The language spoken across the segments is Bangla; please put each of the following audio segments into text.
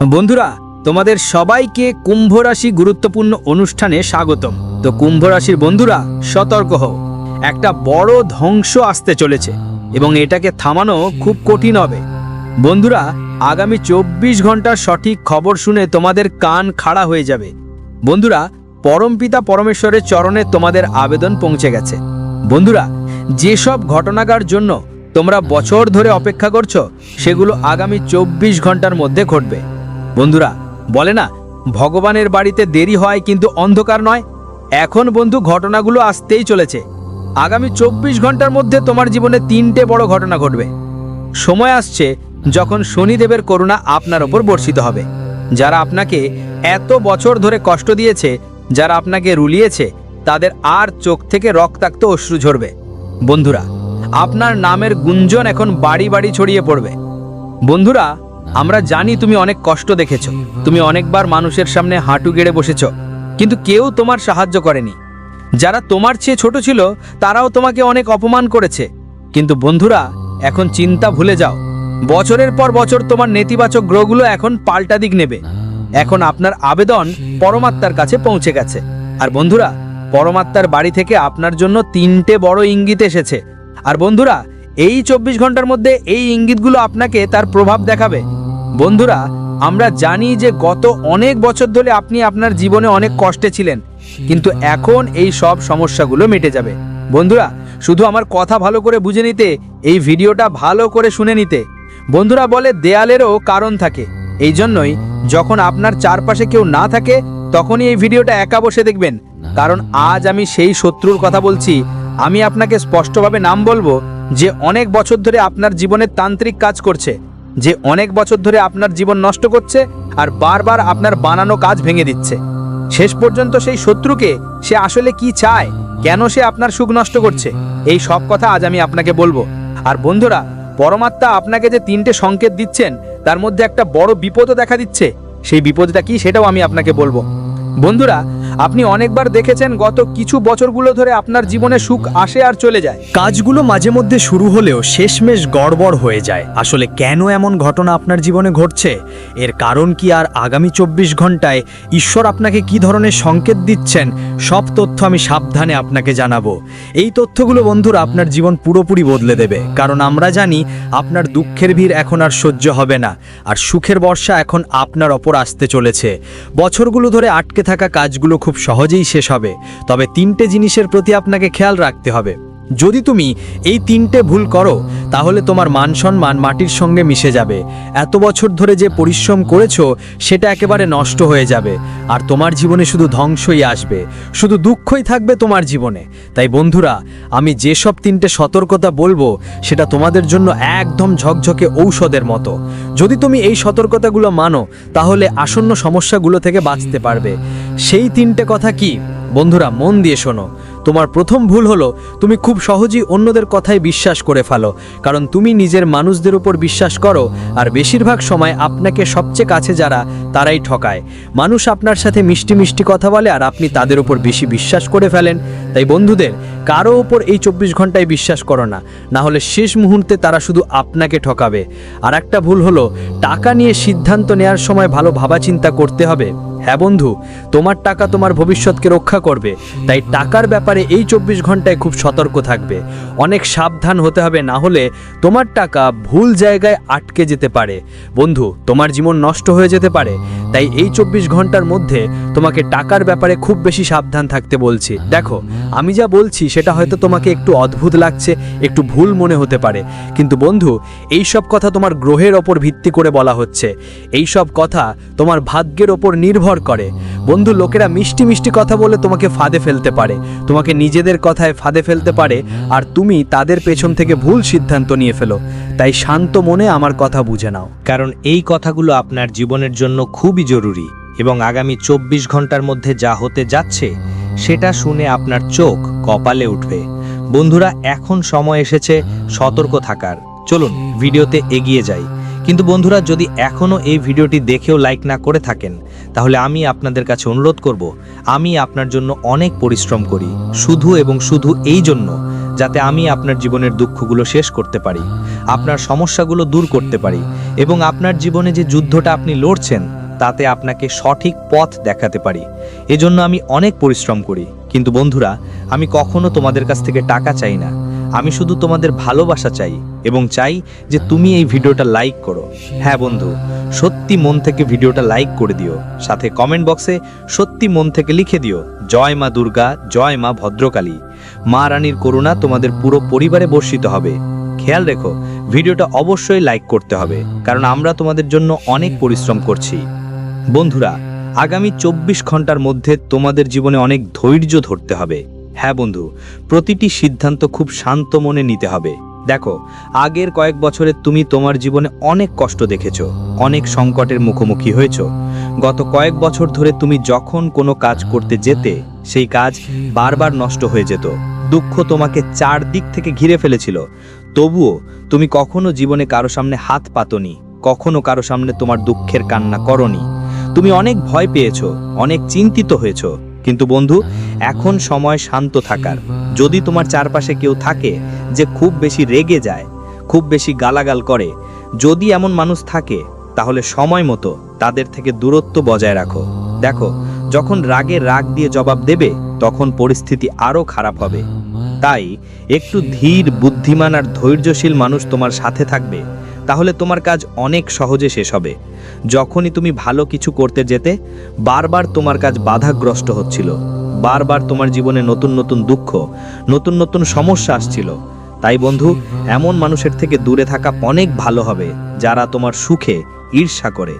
বন্ধুরা, তোমাদের সবাইকে কুম্ভ রাশি গুরুত্বপূর্ণ অনুষ্ঠানে স্বাগতম। তো কুম্ভ রাশির বন্ধুরা, সতর্ক হও। একটা বড় ধ্বংস আসতে চলেছে এবং এটাকে থামানো খুব কঠিন হবে। বন্ধুরা, আগামী চব্বিশ ঘণ্টার সঠিক খবর শুনে তোমাদের কান খাড়া হয়ে যাবে। বন্ধুরা পরমপিতা পরমেশ্বরের চরণে তোমাদের আবেদন পৌঁছে গেছে। বন্ধুরা, যেসব ঘটনাকার জন্য তোমরা বছর ধরে অপেক্ষা করছ, সেগুলো আগামী চব্বিশ ঘণ্টার মধ্যে ঘটবে। বন্ধুরা, বলে না, ভগবানের বাড়িতে দেরি হয় কিন্তু অন্ধকার নয়? এখন বন্ধু ঘটনাগুলো আসতেই চলেছে। আগামী চব্বিশ ঘণ্টার মধ্যে তোমার জীবনে তিনটে বড় ঘটনা ঘটবে। সময় আসছে যখন শনিদেবের করুণা আপনার ওপর বর্ষিত হবে। যারা আপনাকে এত বছর ধরে কষ্ট দিয়েছে, যারা আপনাকে রুলিয়েছে, তাদের আর চোখ থেকে রক্তাক্ত অশ্রু ঝরবে। বন্ধুরা, আপনার নামের গুঞ্জন এখন বাড়ি বাড়ি ছড়িয়ে পড়বে। বন্ধুরা আমরা জানি তুমি অনেক কষ্ট দেখেছ। তুমি অনেকবার মানুষের সামনে হাঁটু গেড়ে বসেছ। কিন্তু কেউ তোমার সাহায্য করেনি। যারা তোমার চেয়ে ছোট ছিল, তারাও তোমাকে অনেক অপমান করেছে। কিন্তু বন্ধুরা, এখন চিন্তা ভুলে যাও। বছরের পর বছর তোমার নেতিবাচক গ্রহগুলো এখন পাল্টা দিক নেবে। এখন আপনার আবেদন পরমাত্মার কাছে পৌঁছে গেছে। আর বন্ধুরা, পরমাত্মার বাড়ি থেকে আপনার জন্য তিনটে বড় ইঙ্গিত এসেছে। আর বন্ধুরা, এই চব্বিশ ঘণ্টার মধ্যে এই ইঙ্গিতগুলো আপনাকে তার প্রভাব দেখাবে। বন্ধুরা, আমরা জানি যে গত অনেক বছর ধরে আপনি আপনার জীবনে অনেক কষ্টে ছিলেন, কিন্তু এখন এই সব সমস্যাগুলো মিটে যাবে। বন্ধুরা, শুধু আমার কথা ভালো করে বুঝে নিতে, এই ভিডিওটা ভালো করে শুনে নিতে। বন্ধুরা বলে, দেয়ালেরও কারণ থাকে। এই জন্যই যখন আপনার চারপাশে কেউ না থাকে, তখনই এই ভিডিওটা একা বসে দেখবেন। কারণ আজ আমি সেই শত্রুর কথা বলছি। আমি আপনাকে স্পষ্টভাবে নাম বলব যে, অনেক বছর ধরে আপনার জীবনের তান্ত্রিক কাজ করছে। যে অনেক বছর ধরে আপনার জীবন নষ্ট করছে আর বারবার আপনার বানানো কাজ ভেঙে দিচ্ছে। শেষ পর্যন্ত সেই শত্রুকে সে আসলে কি চায়, কেন সে আপনার সুখ নষ্ট করছে, এই সব কথা আজ আমি আপনাকে বলব। আর বন্ধুরা, পরমাত্মা আপনাকে যে তিনটে সংকেত দিচ্ছেন, তার মধ্যে একটা বড় বিপদও দেখা দিচ্ছে। সেই বিপদটা কি সেটাও আমি আপনাকে বলব। বন্ধুরা আপনি অনেকবার দেখেছেন গত কিছু বছরগুলো ধরে আপনার জীবনে সুখ আসে আর চলে যায়। কাজগুলো মাঝে মধ্যে শুরু হলেও শেষমেশ গড়বড় হয়ে যায়। আসলে কেন এমন ঘটনা আপনার জীবনে ঘটছে? এর কারণ কি আর আগামী চব্বিশ ঘন্টায় ঈশ্বর আপনাকে কি ধরনের সংকেত দিচ্ছেন? সব তথ্য আমি সাবধানে আপনাকে জানাব। এই তথ্যগুলো বন্ধুরা আপনার জীবন পুরোপুরি বদলে দেবে। কারণ আমরা জানি আপনার দুঃখের ভিড় এখন আর সহ্য হবে না, আর সুখের বর্ষা এখন আপনার ওপর আসতে চলেছে। বছরগুলো ধরে আটকে থাকা কাজগুলো খুব সহজেই শেষ হবে। তবে তিনটে জিনিসের প্রতি আপনাকে খেয়াল রাখতে হবে। যদি তুমি এই তিনটে ভুল করো, তাহলে তোমার মান সম্মান মাটির সঙ্গে মিশে যাবে। এত বছর ধরে যে পরিশ্রম করেছ, সেটা একেবারে নষ্ট হয়ে যাবে। আর তোমার জীবনে শুধু ধ্বংসই আসবে। শুধু দুঃখই থাকবে তোমার জীবনে। তাই বন্ধুরা, আমি যেসব তিনটে সতর্কতা বলব, সেটা তোমাদের জন্য একদম ঝকঝকে ঔষধের মতো। যদি তুমি এই সতর্কতাগুলো মানো, তাহলে আসন্ন সমস্যাগুলো থেকে বাঁচতে পারবে। সেই তিনটে কথা কি? বন্ধুরা, মন দিয়ে শোনো। তোমার প্রথম ভুল হলো, তুমি খুব সহজেই অন্যদের কথায় বিশ্বাস করে ফেলো, কারণ তুমি নিজের মানুষদের উপর বিশ্বাস করো, আর বেশিরভাগ সময় আপনাকে সবচেয়ে কাছে যারা, তারাই ঠকায়। মানুষ আপনার সাথে মিষ্টি মিষ্টি কথা বলে, আর আপনি তাদের উপর বেশি বিশ্বাস করে ফেলেন। তাই বন্ধুদের, কারও ওপর এই চব্বিশ ঘন্টায় বিশ্বাস করো না না হলে শেষ মুহূর্তে তারা শুধু আপনাকে ঠকাবে। আর একটা ভুল হলো, টাকা নিয়ে সিদ্ধান্ত নেওয়ার সময় ভালো ভাবাচিন্তা করতে হবে। হ্যাঁ বন্ধু, তোমার টাকা তোমার ভবিষ্যৎকে রক্ষা করবে। তাই টাকার ব্যাপারে এই চব্বিশ ঘন্টায় খুব সতর্ক থাকবে। অনেক সাবধান হতে হবে, না হলে তোমার টাকা ভুল জায়গায় আটকে যেতে পারে। বন্ধু, তোমার জীবন নষ্ট হয়ে যেতে পারে। তাই এই চব্বিশ ঘণ্টার মধ্যে তোমাকে টাকার ব্যাপারে খুব বেশি সাবধান থাকতে বলছি। দেখো, আমি যা বলছি সেটা হয়তো তোমাকে একটু অদ্ভুত লাগছে, একটু ভুল মনে হতে পারে। কিন্তু বন্ধু, এই সব কথা তোমার গ্রহের ওপর ভিত্তি করে বলা হচ্ছে। এই সব কথা তোমার ভাগ্যের ওপর নির্ভর করে। বন্ধু, লোকেরা মিষ্টি মিষ্টি কথা বলে তোমাকে ফাঁদে ফেলতে পারে। তোমাকে নিজেদের কথায় ফাঁদে ফেলতে পারে আর তুমি তাদের পেছন থেকে ভুল সিদ্ধান্ত নিয়ে ফেলো। তাই শান্ত মনে আমার কথা বুঝে নাও। কারণ এই কথাগুলো আপনার জীবনের জন্য খুবই জরুরি এবং আগামী চব্বিশ ঘণ্টার মধ্যে যা হতে যাচ্ছে, সেটা শুনে আপনার চোখ কপালে উঠবে। বন্ধুরা, এখন সময় এসেছে সতর্ক থাকার। চলুন, ভিডিওতে এগিয়ে যাই। কিন্তু বন্ধুরা, যদি এখনও এই ভিডিওটি দেখেও লাইক না করে থাকেন তাহলে আমি আপনাদের কাছে অনুরোধ করব, আমি আপনার জন্য অনেক পরিশ্রম করি, শুধু এবং শুধু এই জন্য, যাতে আমি আপনার জীবনের দুঃখগুলো শেষ করতে পারি, আপনার সমস্যাগুলো দূর করতে পারি, এবং আপনার জীবনে যে যুদ্ধটা আপনি লড়ছেন, তাতে আপনাকে সঠিক পথ দেখাতে পারি। এজন্য আমি অনেক পরিশ্রম করি, কিন্তু বন্ধুরা, আমি কখনো তোমাদের কাছ থেকে টাকা চাই না। আমি শুধু তোমাদের ভালোবাসা চাই, এবং চাই যে তুমি এই ভিডিওটা লাইক করো। হ্যাঁ বন্ধু সত্যি মন থেকে ভিডিওটা লাইক করে দিও। সাথে কমেন্ট বক্সে সত্যি মন থেকে লিখে দিও, জয় মা দুর্গা, জয় মা ভদ্রকালী। মা রানীর করুণা তোমাদের পুরো পরিবারে বর্ষিত হবে। খেয়াল রেখো, ভিডিওটা অবশ্যই লাইক করতে হবে, কারণ আমরা তোমাদের জন্য অনেক পরিশ্রম করছি। বন্ধুরা, আগামী চব্বিশ ঘণ্টার মধ্যে তোমাদের জীবনে অনেক ধৈর্য ধরতে হবে। হ্যাঁ বন্ধু, প্রতিটি সিদ্ধান্ত খুব শান্ত মনে নিতে হবে। দেখো, আগের কয়েক বছরে তুমি তোমার জীবনে অনেক কষ্ট দেখেছ, অনেক সংকটের মুখোমুখি হয়েছ। গত কয়েক বছর ধরে তুমি যখন কোনো কাজ করতে যেতে, সেই কাজ বারবার নষ্ট হয়ে যেত। দুঃখ তোমাকে চারদিক থেকে ঘিরে ফেলেছিল। তবুও তুমি কখনো জীবনে কারও সামনে হাত পাতনি, কখনো কারও সামনে তোমার দুঃখের কান্না করনি। তুমি অনেক ভয় পেয়েছ, অনেক চিন্তিত হয়েছো। কিন্তু বন্ধু, এখন সময় শান্ত থাকার। যদি তোমার চারপাশে কেউ থাকে যে খুব বেশি রেগে যায়, খুব বেশি গালাগাল করে, যদি এমন মানুষ থাকে, তাহলে সময় মতো তাদের থেকে দূরত্ব বজায় রাখো। দেখো, যখন রাগে রাগ দিয়ে জবাব দেবে, তখন পরিস্থিতি আরও খারাপ হবে। তাই একটু ধীর, বুদ্ধিমান আর ধৈর্যশীল মানুষ তোমার সাথে থাকবে। তাহলে তোমার কাজ অনেক সহজে শেষ হবে। যখনই তুমি ভালো কিছু করতে যেতে, বারবার তোমার কাজ বাধাগ্রস্ত হচ্ছিল। বারবার তোমার জীবনে নতুন নতুন দুঃখ, নতুন নতুন সমস্যা আসছিল। তাই বন্ধু, এমন মানুষের থেকে দূরে থাকা অনেক ভালো হবে, যারা তোমার সুখে ঈর্ষা করে।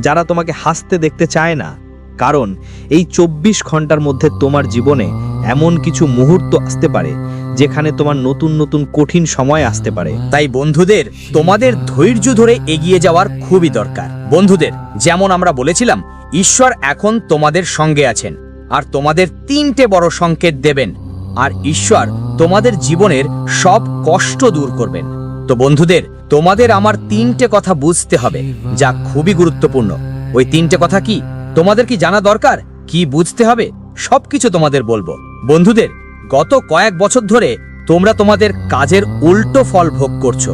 যারা তোমাকে হাসতে দেখতে চায় না। কারণ, এই চব্বিশ ঘণ্টার মধ্যে তোমার জীবনে এমন কিছু মুহূর্ত আসতে পারে যেখানে তোমার নতুন নতুন কঠিন সময় আসতে পারে। তাই বন্ধুদের, তোমাদের ধৈর্য ধরে এগিয়ে যাওয়ার খুবই দরকার। বন্ধুদের, যেমন আমরা বলেছিলাম, ঈশ্বর এখন তোমাদের সঙ্গে আছেন, আর তোমাদের তিনটে বড় সংকেত দেবেন, আর ঈশ্বর তোমাদের জীবনের সব কষ্ট দূর করবেন। তো বন্ধুদের, তোমাদের আমার তিনটে কথা বুঝতে হবে, যা খুবই গুরুত্বপূর্ণ। ওই তিনটে কথা কি? তোমাদের কি জানা দরকার? কি বুঝতে হবে? সবকিছু তোমাদের বলব। বন্ধুদের গত কয়েক বছর ধরে তোমরা তোমাদের কাজের উল্টো ফল ভোগ করছ।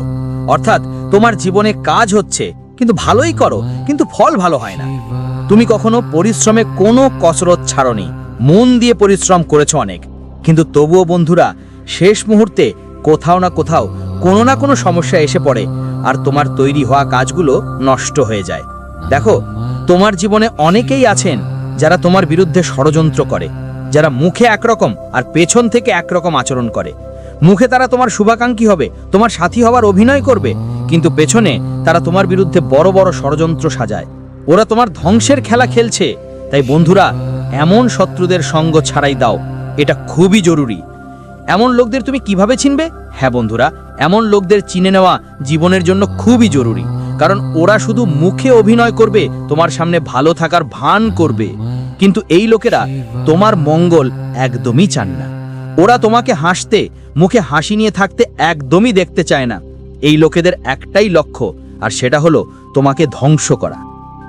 অর্থাৎ তোমার জীবনে কাজ হচ্ছে, কিন্তু ভালোই করো, কিন্তু ফল ভালো হয় না। তুমি কখনো পরিশ্রমে কোনো কসরত ছাড়নি, মন দিয়ে পরিশ্রম করেছ অনেক। কিন্তু তবুও বন্ধুরা, শেষ মুহূর্তে কোথাও না কোথাও কোনো না কোনো সমস্যা এসে পড়ে, আর তোমার তৈরি হওয়া কাজগুলো নষ্ট হয়ে যায়। দেখো, তোমার জীবনে অনেকেই আছেন যারা তোমার বিরুদ্ধে ষড়যন্ত্র করে। যারা মুখে একরকম আর পেছন থেকে একরকম আচরণ করে। মুখে তারা তোমার শুভাকাঙ্ক্ষী হবে, তোমার সাথী হওয়ার অভিনয় করবে, কিন্তু পেছনে তারা তোমার বিরুদ্ধে বড় বড় ষড়যন্ত্র সাজায়। ওরা তোমার ধ্বংসের খেলা খেলছে, তাই বন্ধুরা, এমন শত্রুদের সঙ্গ ছাড়াই দাও, এটা খুবই জরুরি। এমন লোকদের তুমি কীভাবে চিনবে? হ্যাঁ বন্ধুরা, এমন লোকদের চিনে নেওয়া জীবনের জন্য খুবই জরুরি, কারণ ওরা শুধু মুখে অভিনয় করবে, তোমার সামনে ভালো থাকার ভান করবে। কিন্তু এই লোকেরা তোমার মঙ্গল একদমই চান না। ওরা তোমাকে হাসতে, মুখে হাসি নিয়ে থাকতে একদমই দেখতে চায় না। এই লোকেদের একটাই লক্ষ্য, আর সেটা হলো তোমাকে ধ্বংস করা।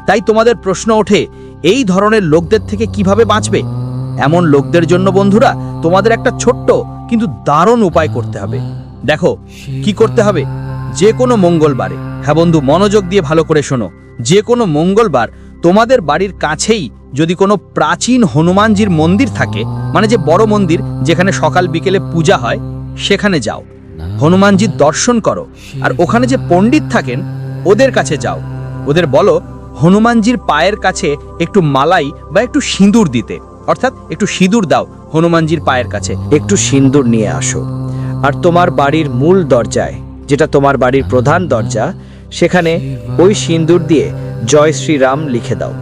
তাই তোমাদের প্রশ্ন ওঠে, এই ধরনের লোকদের থেকে কীভাবে বাঁচবে? এমন লোকদের জন্য বন্ধুরা, তোমাদের একটা ছোট্ট কিন্তু দারুণ উপায় করতে হবে। দেখো, কি করতে হবে? যে কোনো মঙ্গলবারে। হ্যাঁ বন্ধু, মনোযোগ দিয়ে ভালো করে শোনো। যে কোনো মঙ্গলবার তোমাদের বাড়ির কাছেই যদি কোনো প্রাচীন হনুমানজির মন্দির থাকে মানে যে বড় মন্দির যেখানে সকাল বিকেলে পূজা হয়, সেখানে যাও। হনুমানজির দর্শন করো। আর ওখানে যে পণ্ডিত থাকেন, ওদের কাছে যাও। ওদের বলো, হনুমানজির পায়ের কাছে একটু মালাই বা একটু সিঁদুর দিতে। অর্থাৎ একটু সিঁদুর দাও হনুমানজির পায়ের কাছে। একটু সিঁদুর নিয়ে আসো। আর তোমার বাড়ির মূল দরজায়, যেটা তোমার বাড়ির প্রধান দরজা, সেখানে ওই সিঁদুর দিয়ে জয় শ্রীরাম লিখে দাও।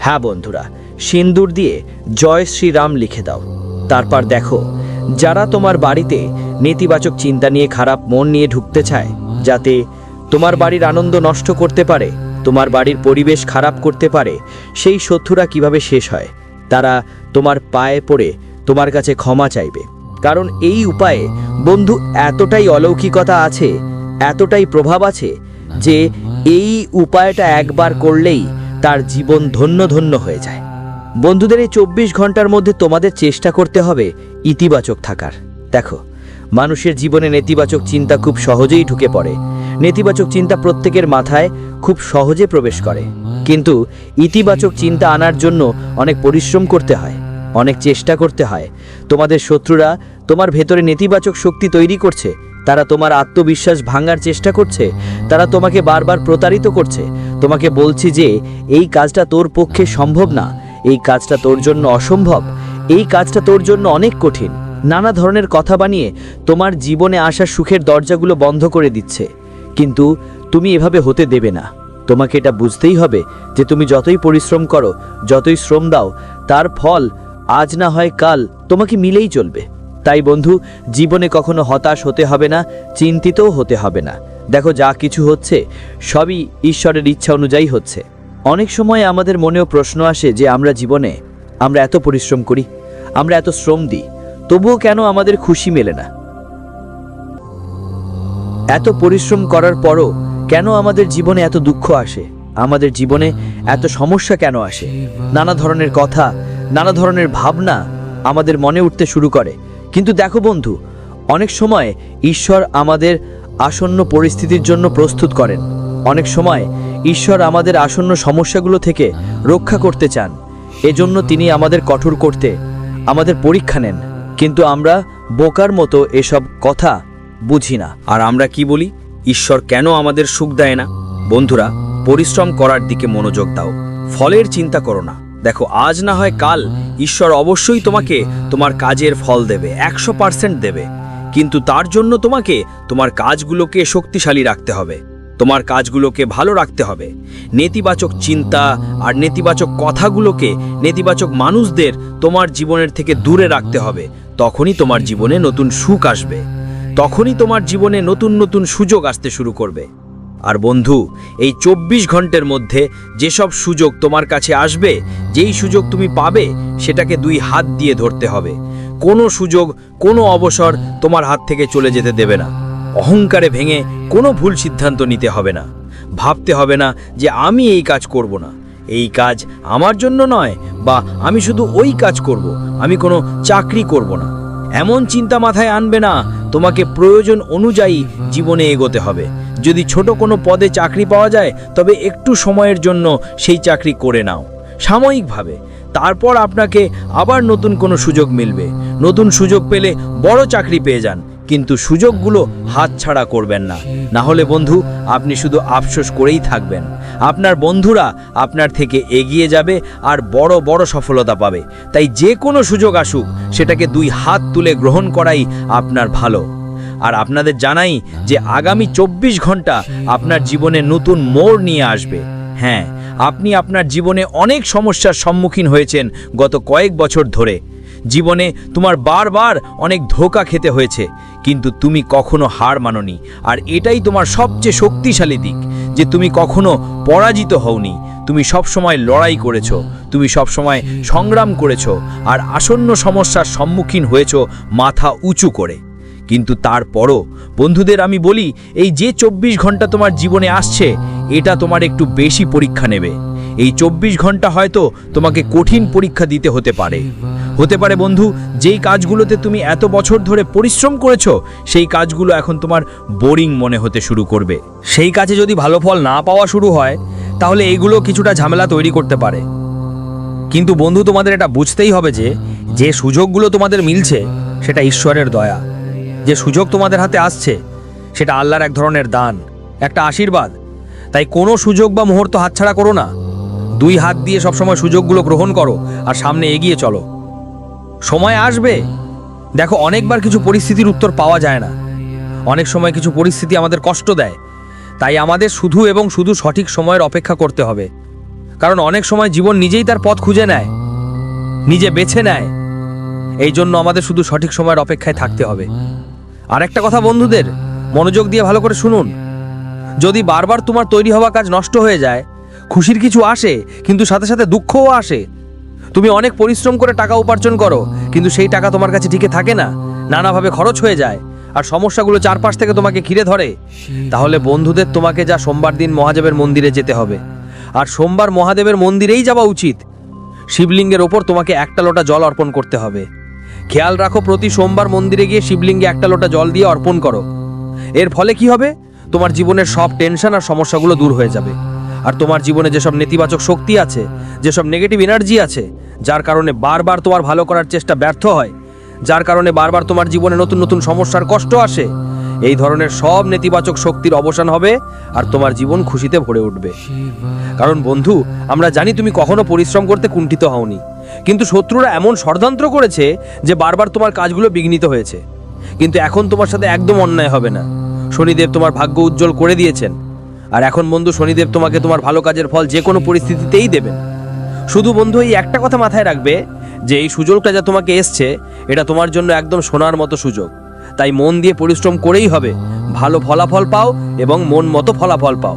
হ্যাঁ বন্ধুরা, সিন্দুর দিয়ে জয় শ্রীরাম লিখে দাও। তারপর দেখো, যারা তোমার বাড়িতে নেতিবাচক চিন্তা নিয়ে খারাপ মন নিয়ে ঢুকতে চায়, যাতে তোমার বাড়ির আনন্দ নষ্ট করতে পারে, তোমার বাড়ির পরিবেশ খারাপ করতে পারে, সেই শত্রুরা কীভাবে শেষ হয়? তারা তোমার পায়ে পড়ে তোমার কাছে ক্ষমা চাইবে। কারণ এই উপায়ে বন্ধু এতটাই অলৌকিকতা আছে, এতটাই প্রভাব আছে, যে এই উপায়টা একবার করলেই তার জীবন ধন্য ধন্য হয়ে যায়। বন্ধুদের এই চব্বিশ ঘণ্টার মধ্যে তোমাদের চেষ্টা করতে হবে ইতিবাচক থাকার। দেখো, মানুষের জীবনে নেতিবাচক চিন্তা খুব সহজেই ঢুকে পড়ে। নেতিবাচক চিন্তা প্রত্যেকের মাথায় খুব সহজে প্রবেশ করে। কিন্তু ইতিবাচক চিন্তা আনার জন্য অনেক পরিশ্রম করতে হয়, অনেক চেষ্টা করতে হয়। তোমাদের শত্রুরা তোমার ভেতরে নেতিবাচক শক্তি তৈরি করছে, তারা তোমার আত্মবিশ্বাস ভাঙার চেষ্টা করছে, তারা তোমাকে বারবার প্রতারিত করছে। তোমাকে বলছে যে, এই কাজটা তোর পক্ষে সম্ভব না। এই কাজটা তোর জন্য অসম্ভব। এই কাজটা তোর জন্য অনেক কঠিন। নানা ধরনের কথা বানিয়ে তোমার জীবনে আসা সুখের দরজাগুলো বন্ধ করে দিচ্ছে। কিন্তু তুমি এভাবে হতে দেবে না। তোমাকে এটা বুঝতেই হবে যে তুমি যতই পরিশ্রম করো, যতই শ্রম দাও, তার ফল আজ না হয় কাল তোমাকে মিলেই চলবে। তাই বন্ধু, জীবনে কখনো হতাশ হতে হবে না, চিন্তিতও হতে হবে না। দেখো, যা কিছু হচ্ছে, সবই ঈশ্বরের ইচ্ছা অনুযায়ী হচ্ছে। অনেক সময় আমাদের মনেও প্রশ্ন আসে যে, আমরা জীবনে আমরা এত পরিশ্রম করি, আমরা এত শ্রম দিই, তবুও কেন আমাদের খুশি মেলে না? এত পরিশ্রম করার পরও কেন আমাদের জীবনে এত দুঃখ আসে? আমাদের জীবনে এত সমস্যা কেন আসে? নানা ধরনের কথা, নানা ধরনের ভাবনা আমাদের মনে উঠতে শুরু করে। কিন্তু দেখো বন্ধু, অনেক সময় ঈশ্বর আমাদের আসন্ন পরিস্থিতির জন্য প্রস্তুত করেন। অনেক সময় ঈশ্বর আমাদের আসন্ন সমস্যাগুলো থেকে রক্ষা করতে চান। এজন্য তিনি আমাদের কঠোর করতে, আমাদের পরীক্ষা নেন। কিন্তু আমরা বোকার মতো এসব কথা বুঝি না। আর আমরা কি বলি? ঈশ্বর কেন আমাদের সুখ দেয় না? বন্ধুরা, পরিশ্রম করার দিকে মনোযোগ দাও। ফলের চিন্তা করো না। দেখো, আজ না হয় কাল ঈশ্বর অবশ্যই তোমাকে তোমার কাজের ফল দেবে, একশো পার্সেন্ট দেবে। কিন্তু তার জন্য তোমাকে তোমার কাজগুলোকে শক্তিশালী রাখতে হবে। তোমার কাজগুলোকে ভালো রাখতে হবে। নেতিবাচক চিন্তা আর নেতিবাচক কথাগুলোকে নেতিবাচক মানুষদের তোমার জীবনের থেকে দূরে রাখতে হবে। তখনই তোমার জীবনে নতুন সুখ আসবে। তখনই তোমার জীবনে নতুন নতুন সুযোগ আসতে শুরু করবে। আর বন্ধু, এই চব্বিশ ঘণ্টার মধ্যে যেসব সুযোগ তোমার কাছে আসবে, যেই সুযোগ তুমি পাবে, সেটাকে দুই হাত দিয়ে ধরতে হবে। কোনো সুযোগ, কোনো অবসর তোমার হাত থেকে চলে যেতে দেবে না। অহংকারে ভেঙে কোনো ভুল সিদ্ধান্ত নিতে হবে না। ভাবতে হবে না যে আমি এই কাজ করব না। এই কাজ আমার জন্য নয় বা আমি শুধু ওই কাজ করব, আমি কোনো চাকরি করব না। এমন চিন্তা মাথায় আনবে না, তোমাকে প্রয়োজন অনুযায়ী জীবনে এগোতে হবে। যদি ছোট কোনো পদে চাকরি পাওয়া যায়, তবে একটু সময়ের জন্য সেই চাকরি করে নাও। সাময়িকভাবে, তারপর আপনাকে আবার নতুন কোনো সুযোগ মিলবে। নতুন সুযোগ পেলে বড় চাকরি পেয়ে যান, কিন্তু সুযোগগুলো হাতছাড়া করবেন না। না হলে বন্ধু, আপনি শুধু আফসোস করেই থাকবেন। আপনার বন্ধুরা আপনার থেকে এগিয়ে যাবে আর বড় বড় সফলতা পাবে। তাই যে কোনো সুযোগ আসুক, সেটাকে দুই হাত তুলে গ্রহণ করাই আপনার ভালো। আর আপনাদের জানাই যে আগামী চব্বিশ ঘণ্টা আপনার জীবনে নতুন মোড় নিয়ে আসবে। হ্যাঁ আপনি আপনার জীবনে অনেক সমস্যার সম্মুখীন হয়েছেন গত কয়েক বছর ধরে। জীবনে তোমার বারবার অনেক ধোকা খেতে হয়েছে, কিন্তু তুমি কখনো হার মাননি। আর এটাই তোমার সবচেয়ে শক্তিশালী দিক, যে তুমি কখনো পরাজিত হওনি। তুমি সব সময় লড়াই করেছ, তুমি সব সময় সংগ্রাম করেছ, আর আসন্ন সমস্যার সম্মুখীন হয়েছো মাথা উঁচু করে। কিন্তু তারপরও, বন্ধুদের আমি বলি, এই যে চব্বিশ ঘণ্টা তোমার জীবনে আসছে, এটা তোমার একটু বেশি পরীক্ষা নেবে। এই চব্বিশ ঘণ্টা হয়তো তোমাকে কঠিন পরীক্ষা দিতে হতে পারে। হতে পারে বন্ধু, যেই কাজগুলোতে তুমি এত বছর ধরে পরিশ্রম করেছ, সেই কাজগুলো এখন তোমার বোরিং মনে হতে শুরু করবে। সেই কাজে যদি ভালো ফল না পাওয়া শুরু হয়, তাহলে এইগুলো কিছুটা ঝামেলা তৈরি করতে পারে। কিন্তু বন্ধু, তোমাদের এটা বুঝতেই হবে যে যে সুযোগগুলো তোমাদের মিলছে, সেটা ঈশ্বরের দয়া। যে সুযোগ তোমাদের হাতে আসছে, সেটা আল্লাহর এক ধরনের দান, একটা আশীর্বাদ। তাই কোনো সুযোগ বা মুহূর্ত হাতছাড়া করো না। দুই হাত দিয়ে সবসময় সুযোগগুলো গ্রহণ করো আর সামনে এগিয়ে চলো। সময় আসবে? দেখো, অনেকবার কিছু পরিস্থিতির উত্তর পাওয়া যায় না। অনেক সময় কিছু পরিস্থিতি আমাদের কষ্ট দেয়। তাই আমাদের শুধু এবং শুধু সঠিক সময়ের অপেক্ষা করতে হবে। কারণ অনেক সময় জীবন নিজেই তার পথ খুঁজে নেয়, নিজে বেছে নেয়। এই জন্য আমাদের শুধু সঠিক সময়ের অপেক্ষায় থাকতে হবে। আর একটা কথা বন্ধুদের, মনোযোগ দিয়ে ভালো করে শুনুন। যদি বারবার তোমার তৈরি হওয়া কাজ নষ্ট হয়ে যায় খুশির কিছু আসে, কিন্তু সাথে সাথে দুঃখও আসে। তুমি অনেক পরিশ্রম করে টাকা উপার্জন করো, কিন্তু সেই টাকা তোমার কাছে টিকে থাকে না, নানাভাবে খরচ হয়ে যায়, আর সমস্যাগুলো চারপাশ থেকে তোমাকে ঘিরে ধরে। তাহলে বন্ধুদের তোমাকে যা সোমবার দিন মহাদেবের মন্দিরে যেতে হবে। আর সোমবার মহাদেবের মন্দিরেই যাওয়া উচিত। শিবলিঙ্গের ওপর তোমাকে একটা লোটা জল অর্পণ করতে হবে। খেয়াল রাখো, প্রতি সোমবার মন্দিরে গিয়ে শিবলিঙ্গে একটা লোটা জল দিয়ে অর্পণ করো। এর ফলে কি হবে? তোমার জীবনের সব টেনশন আর সমস্যাগুলো দূর হয়ে যাবে। আর তোমার জীবনে যেসব নেতিবাচক শক্তি আছে, যেসব নেগেটিভ এনার্জি আছে, যার কারণে বারবার তোমার ভালো করার চেষ্টা ব্যর্থ হয়, যার কারণে বারবার তোমার জীবনে নতুন নতুন সমস্যার কষ্ট আসে, এই ধরনের সব নেতিবাচক শক্তির অবসান হবে আর তোমার জীবন খুশিতে ভরে উঠবে। কারণ বন্ধু, আমরা জানি তুমি কখনো পরিশ্রম করতে কুণ্ঠিত হওনি, কিন্তু শত্রুরা এমন ষড়যন্ত্র করেছে যে বারবার তোমার কাজগুলো বিঘ্নিত হয়েছে। কিন্তু এখন তোমার সাথে একদম অন্যায় হবে না। শনিদেব তোমার ভাগ্য উজ্জ্বল করে দিয়েছেন। আর এখন বন্ধু শনিদেব তোমাকে তোমার ভালো কাজের ফল যে কোনো পরিস্থিতিতেই দেবেন। শুধু বন্ধু এই একটা কথা মাথায় রাখবে যে এই সুযোগটা যা তোমাকে এসছে, এটা তোমার জন্য একদম সোনার মতো সুযোগ। তাই মন দিয়ে পরিশ্রম করেই হবে। ভালো ফলাফল পাও এবং মন মতো ফলাফল পাও।